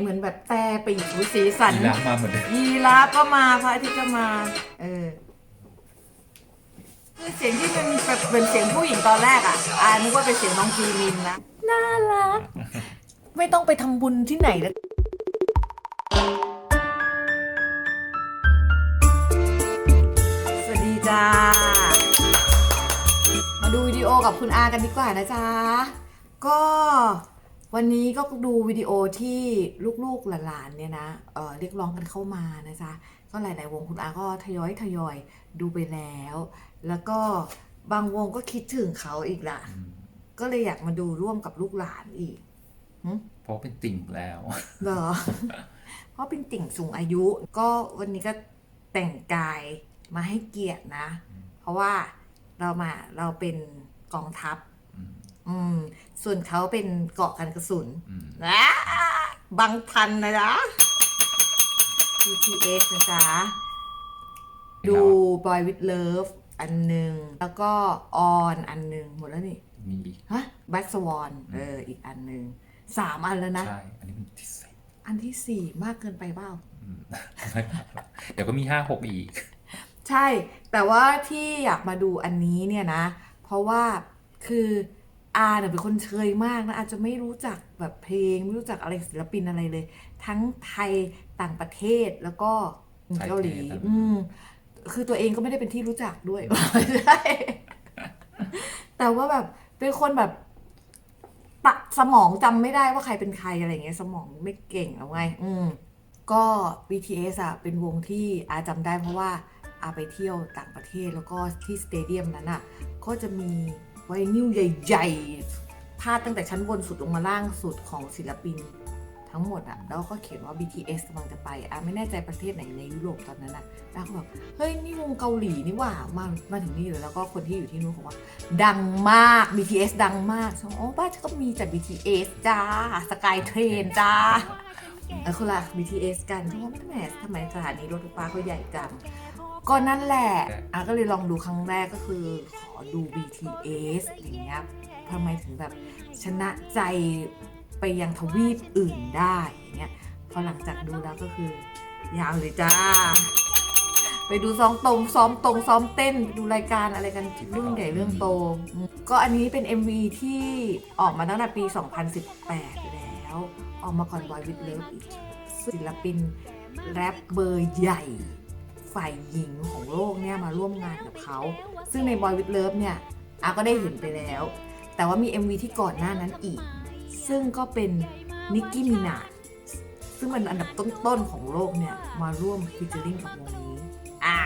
เหมือนแบบแต่ปีกหูสีสันยีราฟมาเหมือนเดิมยีราฟก็มาพระอาทิตย์ก็มา เออคือเสียงที่มันแบบเป็นเสียงผู้หญิงตอนแรกอะอ่านึกว่าเป็นเสียงน้องจีมินนะน่ารัก ไม่ต้องไปทำบุญที่ไหนแล้วสวัสดีจ้า มาดูวิดีโอกับคุณอากันดีกว่านะจ๊ะก็ วันนี้ก็ดูวิดีโอที่ลูกๆหลานๆเนี่ยนะเอ่อเรียกร้องกันเข้ามานะจ๊ะก็หลายๆวงคุณอาก็ทยอยทยอยดูไปแล้ว แล้วก็บางวงก็คิดถึงเขาอีกล่ะก็เลยอยากมาดูร่วมกับลูกหลานอีกเพราะเป็นติ่งแล้วเหรอเพราะเป็นติ่งสูงอายุ ก็วันนี้ก็แต่งกายมาให้เกียรตินะ เพราะว่าเรามาเราเป็นกองทัพ อืมอืม ส่วนเขาเป็นเกาะกันกระสุนอืมนะบังทันนะจ๊ะ BTS นะจ๊ะ ดู Boy with Love อันหนึ่งแล้วก็ On อันหนึ่งหมดแล้วนี่มีอีกฮะ Black Swan เอออีกอันหนึ่งสามอันแล้วนะ ใช่ อันนี้เป็นที่สี่อันที่สี่มากเกินไปเปล่าอืมเดี๋ยวก็มีห้าหกอีก ใช่ แต่ว่าที่อยากมาดูอันนี้เนี่ยนะ เพราะว่าคือ อาเนี่ยเป็นคนเชยมากนะอาจจะไม่รู้จักแบบเพลง ไม่รู้จักอะไรศิลปินอะไรเลย ทั้งไทยต่างประเทศแล้วก็ไทยเกาหลีเทศนะอืมคือตัวเองก็ไม่ได้เป็นที่รู้จักด้วยใช่แต่ว่าแบบเป็นคนแบบตะสมองจำไม่ได้ว่าใครเป็นใครอะไรเงี้ยสมองไม่เก่งแล้วไง อืมก็ BTS อะเป็นวงที่อาจำได้เพราะว่าอาไปเที่ยวต่างประเทศแล้วก็ที่สเตเดียมนั้นอะก็จะมี ไวนิวใหญ่ๆพาดตั้งแต่ชั้นบนสุดลงมาล่างสุดของศิลปินทั้งหมดอะแล้วก็เขียนว่า BTS กำลังจะไปอาไม่แน่ใจประเทศไหนในยุโรปตอนนั้นอะแล้วก็แบบเฮ้ยนี่วงเกาหลีนี่หว่ามามาถึงนี่เลยแล้วก็คนที่อยู่ที่นู้นบอกว่า ดังมาก BTS ดังมากฉันบอกอ๋อบ้านฉันก็มีจาก BTS จ้าสกายเทรนจ้าเออคนละ BTS กันเพราะว่าแหมทำไมสถานีรถไฟฟ้าเขาใหญ่จัง ก็นั่นแหละอะก็เลยลองดูครั้งแรกก็คือขอดู BTS อย่างเงี้ยทำไมถึงแบบชนะใจไปยังทวีปอื่นได้อย่างเงี้ยพอหลังจากดูแล้วก็คือยาวเลยจ้า ไปดูซ้อมตรงซ้อมตรงซ้อมเต้นดูรายการอะไรกันเรื่องใหญ่เรื่องโต ก็อันนี้เป็น MV ที่ออกมาตั้งแต่ปี 2018 แล้ว ออกมาก่อน Boy with Love อีกศิลปินแรปเบอร์ใหญ่ ฝ่ายหญิงของโลกเนี่ยมาร่วมงานกับเขา ซึ่งใน Boy with Love เนี่ยอาก็ได้เห็นไปแล้ว แต่ว่ามี MV ที่ก่อนหน้านั้นอีก ซึ่งก็เป็นนิกกี้มินาซึ่งเป็นอันดับต้นๆของโลกเนี่ย มาร่วมฟิชเจอริงกับวงนี้ อ่า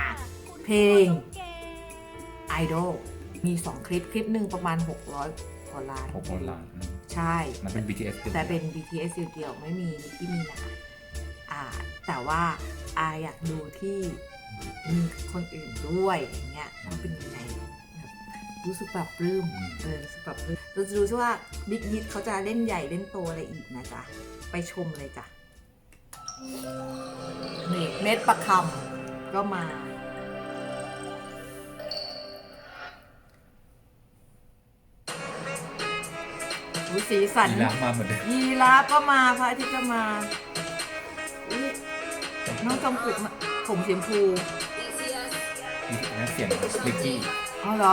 เพลง Idol มี 2 คลิปคลิปหนึ่งประมาณ 600กว่าล้านหกคนล้านอืมใช่นั่นเป็น BTS แต่เป็น BTS เดียวๆไม่มีนิกกี้มินาอ่า แต่ว่าอาอยากดูที่ มีคนอื่นด้วยอย่างเงี้ยมันเป็นยังไงแบบรู้สึกแบบปลื้มเออรู้สึกแบบปลื้มเราจะดูซิว่าบิ๊กยิทเขาจะเล่นใหญ่เล่นโตอะไรอีกนะจ๊ะ ไปชมเลยจ้ะนี่เม็ดประคำก็มาดูสีสันยีราฟมาเหมือนเดิมยีราฟก็มาพระอาทิตย์ก็มาอุ๊ยน้องจอมปลุกมา ผมสีชมพูมีนั่นเสียงลิกกี้อ๋อเหรอ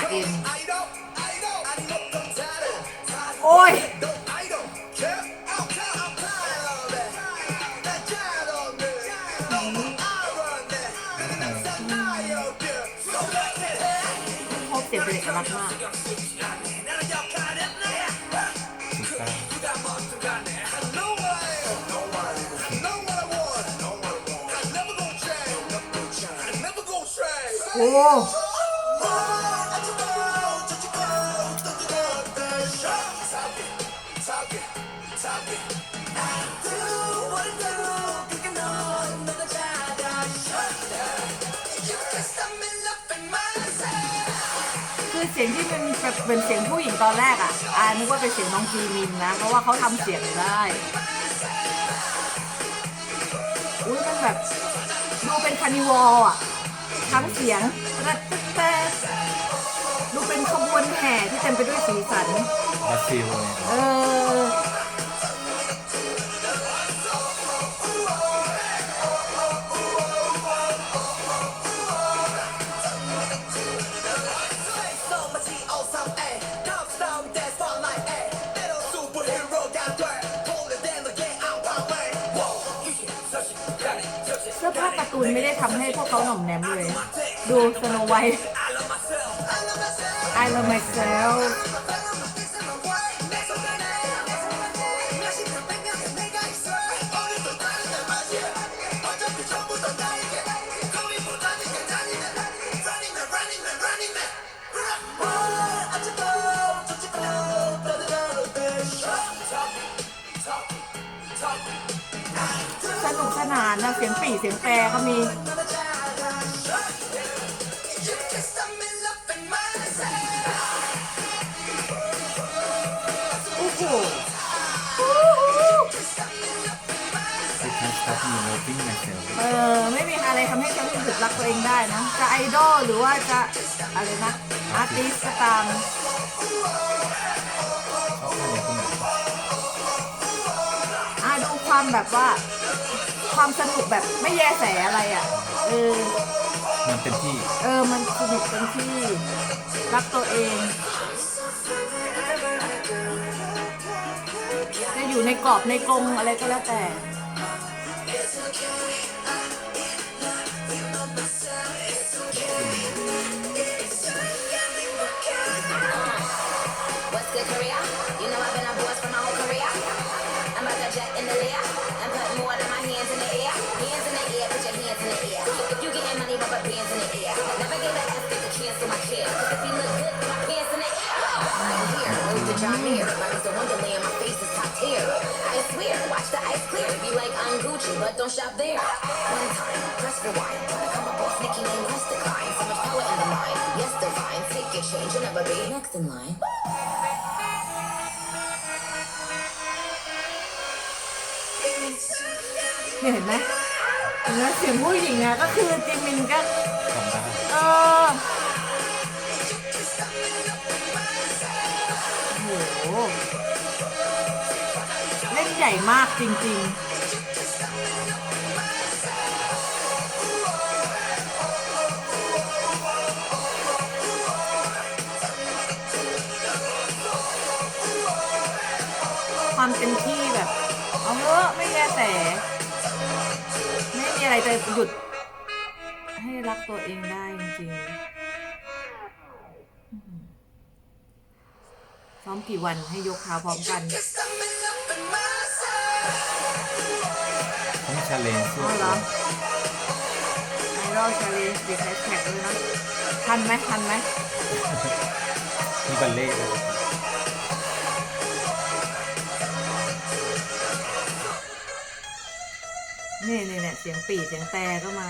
R N โอ้ยพบเสียงเป็นเอกลักษณ์มาก โอ้คือเสียงที่มันแบบเป็นเสียงผู้หญิงตอนแรกอะอานึกว่าเป็นเสียงน้องจีมินนะ เพราะว่าเขาทำเสียงได้อุ้ยมันแบบดูเป็นคานิวอลอะ ทั้งเสียงแรดแต๊ดดูดูเป็นขบวนแห่ที่เต็มไปด้วยสีสันบราซิลเลยเออ ตูนไม่ได้ทำให้พวกเขาหน่อมแนมเลย ดูสโนไวท์ I love myself นานนะเสียงปี่เสียงแปรก็มีโอ้โหคือการสตาร์ทมีโรติ้งมาเซลเออไม่มีอะไรทำให้ฉันหยุดรักตัวเองได้นะ จะไอดอลหรือว่าจะอะไรนะอาร์ติสก็ตามชอบอะไรพวกนี้อะดูความแบบว่า ความสนุกแบบไม่แยแสอะไรอะ เออ มันเต็มที่ เออ มันสนุกเต็มที่ รักตัวเอง จะอยู่ในกรอบในกรงอะไรก็แล้วแต่ don't shop there. One time, press rewind. Wanna come up off Nicki name, let's decline. So much power in the mind. Yes, divine. Take your change, you'll never be next in line. เนี่ยเห็นไหมเห็นไหมเสียงผู้หญิงอะก็คือจิมินก็เออโอ้โหเล่นใหญ่มากจริง ๆ ความเต็มที่แบบ เอาเถอะไม่แย่แต่ ไม่มีอะไรจะหยุด ให้รักตัวเองได้จริงๆอื้อหือซ้อมกี่วันให้ยกเท้าพร้อมกันต้องชาเลนจ์สู้อ๋อเหรอไอรอลชาเลนจ์ติดแฮชแท็กเลยนะทันไหมทันไหมมีบัลเล่ต์ด้วย นี่นี่เนี่ยเสียงปี่เสียงแต่ก็มา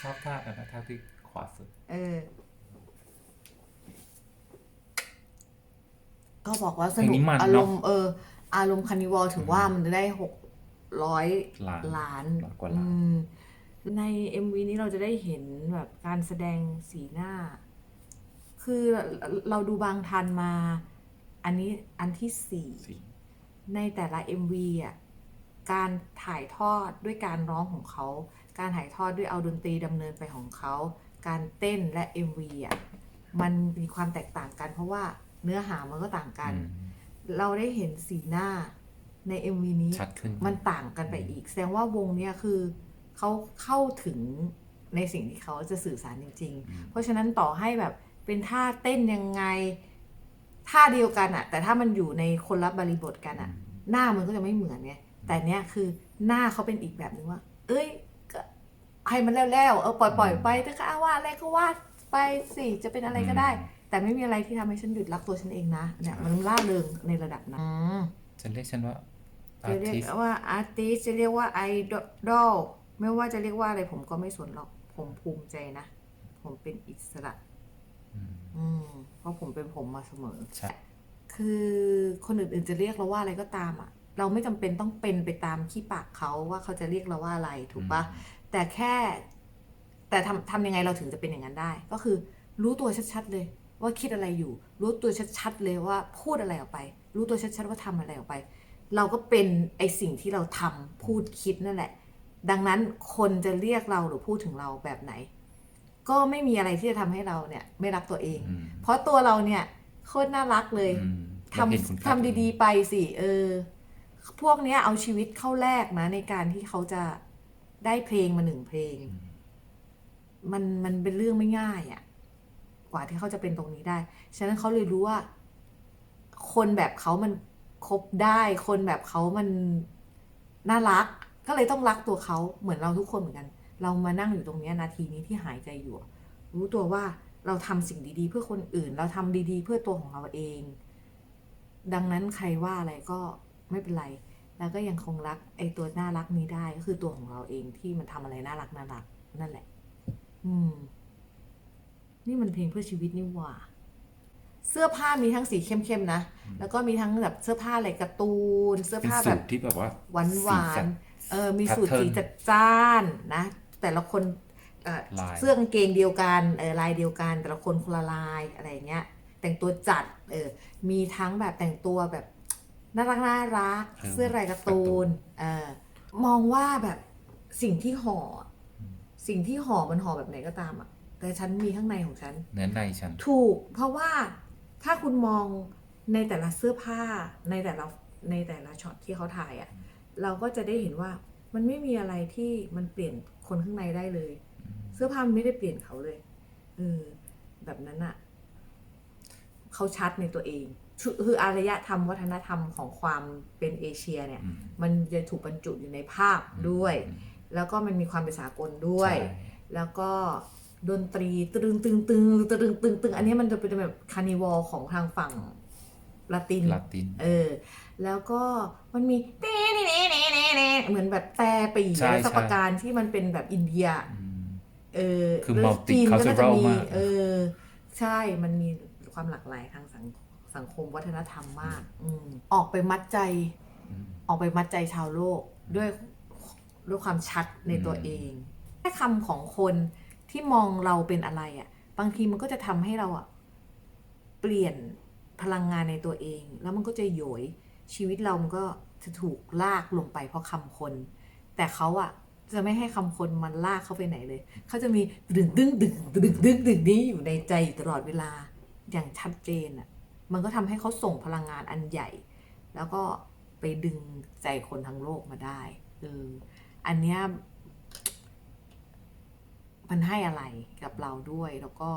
ชอบท่าอันนั้นท่าที่ขวาสุด เออ ก็บอกว่าสเพลงนุนี้กมันอาเนรอะมณ์เออ อารมณ์คานิวอลถึงว่ามันจะได้หกร้อยล้าน ล้านร้อยกว่าล้าน อืมใน MV นี้เราจะได้เห็นแบบการแสดงสีหน้า คือเราดูบางทันมา อันนี้อันที่สี่ สีในแต่ละ MV อะ การถ่ายทอดด้วยการร้องของเขา การถ่ายทอดด้วยเอาดนตรีดำเนินไปของเขา การเต้นและ MV อะมันมีความแตกต่างกัน เพราะว่าเนื้อหามันก็ต่างกันอืมเราได้เห็นสีหน้าใน MV นี้ชัดขึ้นมันต่างกันไปอีก แสดงว่าวงเนี้ยคือเขาเข้าถึงในสิ่งที่เขาจะสื่อสารจริง ๆ เพราะฉะนั้นต่อให้แบบเป็นท่าเต้นยังไงท่าเดียวกันอะแต่ถ้ามันอยู่ในคนละบริบทกันอะหน้ามันก็จะไม่เหมือนไง แต่เนี้ยคือหน้าเขาเป็นอีกแบบนึงว่า เอ้ยก็ให้มันแล้วๆเออปล่อยปล่อยๆไปถ้าก็ว่าอะไรก็ว่าไปสิจะเป็นอะไรก็ได้ แต่ไม่มีอะไรที่ทำให้ฉันหยุดรักตัวฉันเองนะเนี่ยมันล่าเริงในระดับนั้นฉันเรียกฉันว่าอาจะร์เรียติกสว่าอาร์ติสจะเรียกว่าไอดอลไม่ว่าจะเรียกว่าอะไรผมก็ไม่สนหรอกผมภูมิใจนะ ผมเป็นอิสระอืมเพราะผมเป็นผมมาเสมอใช่คือคนอื่นๆจะเรียกเราว่าอะไรก็ตามอะ เราไม่จำเป็นต้องเป็นไปตามขี้ปากเขาว่าเขาจะเรียกเราว่าอะไรถูกปะแต่แค่ แต่ทำทำยังไงเราถึงจะเป็นอย่างนั้นได้ ก็คือรู้ตัวชัดๆเลย ว่าคิดอะไรอยู่ รู้ตัวชัดๆเลยว่าพูดอะไรออกไป รู้ตัวชัดๆว่าทำอะไรออกไป เราก็เป็นไอสิ่งที่เราทำพูดคิดนั่นแหละ ดังนั้นคนจะเรียกเราหรือพูดถึงเราแบบไหน ก็ไม่มีอะไรที่จะทำให้เราเนี่ย ไม่รักตัวเองอืมเพราะตัวเราเนี่ยโคตรน่ารักเลยอืมทเราเห็นคุณำค่าทำดีๆ ไปสิเออ พวกเนี้ยเอาชีวิตเข้าแลกนะในการที่เขาจะได้เพลงมาหนึ่งเพลง มันมันเป็นเรื่องไม่ง่ายอะ่ะ กว่าที่เขาจะเป็นตรงนี้ได้ ฉะนั้นเขาเลยรู้ว่า คนแบบเขามันคบได้ คนแบบเขามันน่ารัก ก็เลยต้องรักตัวเขาเหมือนเราทุกคนเหมือนกัน เรามานั่งอยู่ตรงเนี้ยนาทีนี้ที่หายใจอยู่อะรู้ตัวว่าเราทำสิ่งดีๆ เพื่อคนอื่น เราทำดีๆ เพื่อตัวของเราเอง ดังนั้นใครว่าอะไรก็ ไม่เป็นไร แล้วก็ยังคงรักไอ้ตัวน่ารักนี้ได้ก็คือตัวของเราเองที่มันทำอะไรน่ารักน่ารักนั่นแหละ อืม นี่มันเพลงเพื่อชีวิตนี่หว่า เสื้อผ้ามีทั้งสีเข้มๆนะ แล้วก็มีทั้งแบบเสื้อผ้าอะไรการ์ตูน เสื้อเป็นผ้าสูแบตบรที่แบบว่าหวานหวาสีสันเออ มีสูตร pattern สีจัดจ้านนะ แต่ละคนเอ่อลายเสื้อกางเกงเดียวกันเออลายเดียวกัน แต่ละคนคนละลายอะไรอย่างเงี้ย แต่งตัวจัด เออ มีทั้งแบบแต่งตัวแบบ น่ารักน่ารักเออเสื้อลายการ์ตูนเออมองว่าแบบสิ่งที่ห่ออสิ่งที่ห่อมันห่อแบบไหนก็ตามอะ แต่ฉันมีข้างในของฉันเนื้อในฉัน ถูก เพราะว่าถ้าคุณมองในแต่ละเสื้อผ้าในแต่ละในแต่ละช็อตที่เขาถ่ายอะ่ะ เราก็จะได้เห็นว่ามันไม่มีอะไรที่มันเปลี่ยนคนข้างในได้เลย เสื้อผ้ามันไม่ได้เปลี่ยนเขาเลยเออแบบนั้นอะ่ะเขาชัดในตัวเอง คือคืออารยธรรมวัฒนธรรมของความเป็นเอเชียเนี่ยอืมมันจะถูกบรรจุอยู่ในภาพด้วย แล้วก็มันมีความเป็นสากลด้วยใช่แล้วก็ดนตรีตึงตึงตึงตึงตึงตึงอันนี้มันจะเป็นแบบคานิวอลของทางฝั่งละตินลาติน เออ แล้วก็มันมีเต้เน่เน่เน่เน่เน่เหมือนแบบแต่ปีใช่อะไรสักใช่ประการที่มันเป็นแบบอินเดียอืมเออคือแล้ว multicultural จีนก็น่าจะมีมากเออ ใช่มันมีความหลากหลายทางสัง สังคมวัฒนธรรมมาก อืมออกไปมัดใจอืมออกไปมัดใจชาวโลกด้วยด้วยความชัดในตัวอืมเองแค่คำของคนที่มองเราเป็นอะไรอะ่ะ บางทีมันก็จะทำให้เราอะ่ะ เปลี่ยนพลังงานในตัวเอง แล้วมันก็จะโยยชีวิตเรามันก็จะถูกลากลงไปเพราะคำคน แต่เขาอะ่ะจะไม่ให้คำคนมันลากเขาไปไหนเลย เขาจะมีดึงดึงดึงดึงดึงดึงนี้อยู่ในใจอยู่ตลอดเวลาอย่างชัดเจนอะ่ะ มันก็ทำให้เขาส่งพลังงานอันใหญ่ แล้วก็ไปดึงใจคนทั้งโลกมาได้เอออันเนี้ยมันให้อะไรกับเราด้วยแล้วก็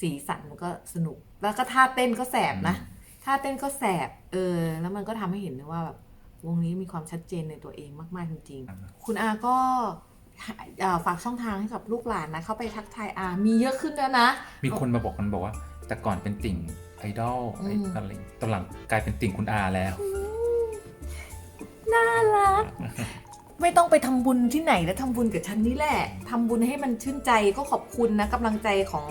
สีสันมันก็สนุก แล้วก็ท่าเต้นก็แสบนะท่าเต้นก็แสบ เออ แล้วมันก็ทำให้เห็นเลยว่าแบบวงนี้มีความชัดเจนในตัวเองมาก ๆ จริงอ่าๆคุณอาก็เอ่อฝากช่องทางให้กับลูกหลานนะ เข้าไปทักทายอา มีเยอะขึ้นแล้วนะ มีคนมาบอกกันบอกว่า แต่ก่อนเป็นติ่ง ไอดอลไออืมอะไรตอนหลังกลายเป็นติ่งคุณอาแล้ว น่ารัก ไม่ต้องไปทำบุญที่ไหนแล้วทำบุญกับฉันนี่แหละทำบุญให้มันชื่นใจก็ขอบคุณนะกำลังใจของ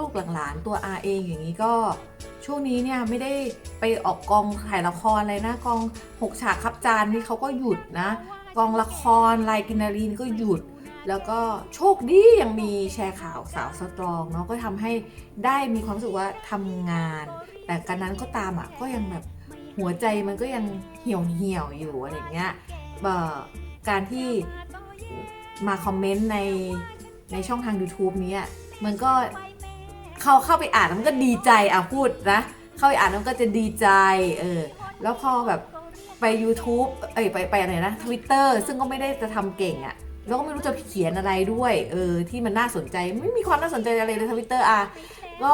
ลูกๆหลานๆตัวอาเองอย่างนี้ก็ช่วงนี้เนี่ยไม่ได้ไปออกกองถ่ายละครอะไรนะกองหกฉากครับจานนี่เขาก็หยุดนะ กองละครลายกินนารีนก็หยุด แล้วก็โชคดียังมีแชร์ข่าวสาวสตรองเนาะก็ทำให้ได้มีความรู้สึกว่าทำงาน แต่การนั้นก็ตามอะก็ยังแบบหัวใจมันก็ยังเหี่ยวเหี่ยวอยู่อะไรเงี้ยเออการที่มาคอมเมนต์ในในช่องทาง YouTube เนี้ยมันก็เข้าเข้าไปอ่านมันก็ดีใจอะพูดนะ เข้าไปอ่านมันก็จะดีใจเออแล้วพอแบบไป YouTube เอ้ยไปไปอะไรนะ Twitter ซึ่งก็ไม่ได้จะทำเก่งอะ่ะ แล้วก็ไม่รู้จะเขียนอะไรด้วย เออ ที่มันน่าสนใจ ไม่มีความน่าสนใจอะไรเลยทวิตเตอร์อะก็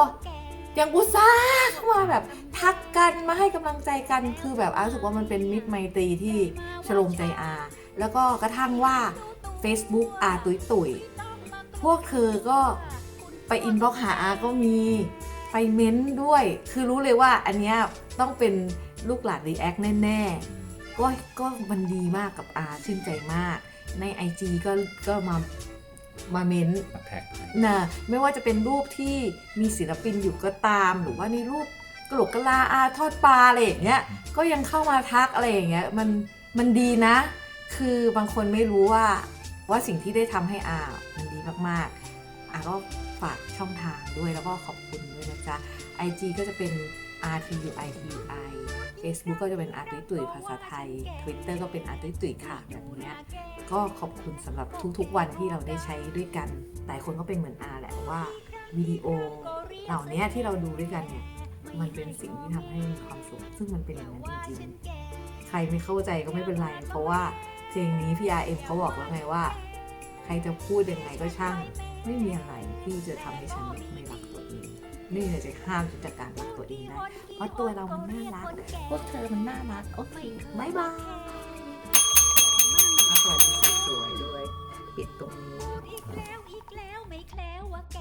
ยังอุตส่าห์เข้ามาแบบทักกันมาให้กำลังใจกันคือแบบอารู้สึกว่ามันเป็นมิตรไมตรีที่ชโลมใจอาแล้วก็กระทั่งว่า Facebook อาตุยตุยพวกเธอก็ไปอินบ็อกหาอาก็มีไปเม้นต์ด้วย คือรู้เลยว่าอันเนี้ยต้องเป็นลูกหลานรีแอคแน่ ๆ ก็ก็มันดีมากกับอาชื่นใจมาก ใน IG ก็ก็มามาเม้นต์มาแท็กนะไม่ว่าจะเป็นรูปที่มีศิลปินอยู่ก็ตาม หรือว่าในรูปกระโหลกกะลาอาทอดปลาอะไรอย่างเงี้ยก็ยังเข้ามาทักอะไรอย่างเงี้ยมันมันดีนะ คือบางคนไม่รู้ว่าว่าสิ่งที่ได้ทำให้อามันดีมากๆอะก็ฝากช่องทางด้วยแล้วก็ขอบคุณด้วยนะจ๊ะ IG ก็จะเป็น r t u i t i Facebook ก็จะเป็น r t u i ตุยภาษาไทย Twitter ก็เป็น r t u i ตุยค่ะแบบนี้ก็ขอบคุณสำหรับทุกๆวันที่เราได้ใช้ด้วยกัน หลายคนก็เป็นเหมือนอาแหละว่าวิดีโอเหล่านี้ที่เราดูด้วยกันเนี่ยมันเป็นสิ่งที่ทำให้มีความสุข ซึ่งมันเป็นอย่างนั้นจริงๆ ใครไม่เข้าใจก็ไม่เป็นไร เพราะว่าเพลงนี้พี่ RM เขาบอกแล้วไงว่า ใครจะพูดยังไงก็ช่าง ไม่มีอะไรที่จะทำให้ฉันไม่รัก นี่เลยจะห้ามจัดการรักตัวเองได้เพราะตัวเรามันน่ารักพวกเธอมันน่ารักโอเคบายบายมาสวัสดีสวยๆด้วย ปิดตรงนี้อีกแล้วอีกแล้วไม่แคล้วว่าแก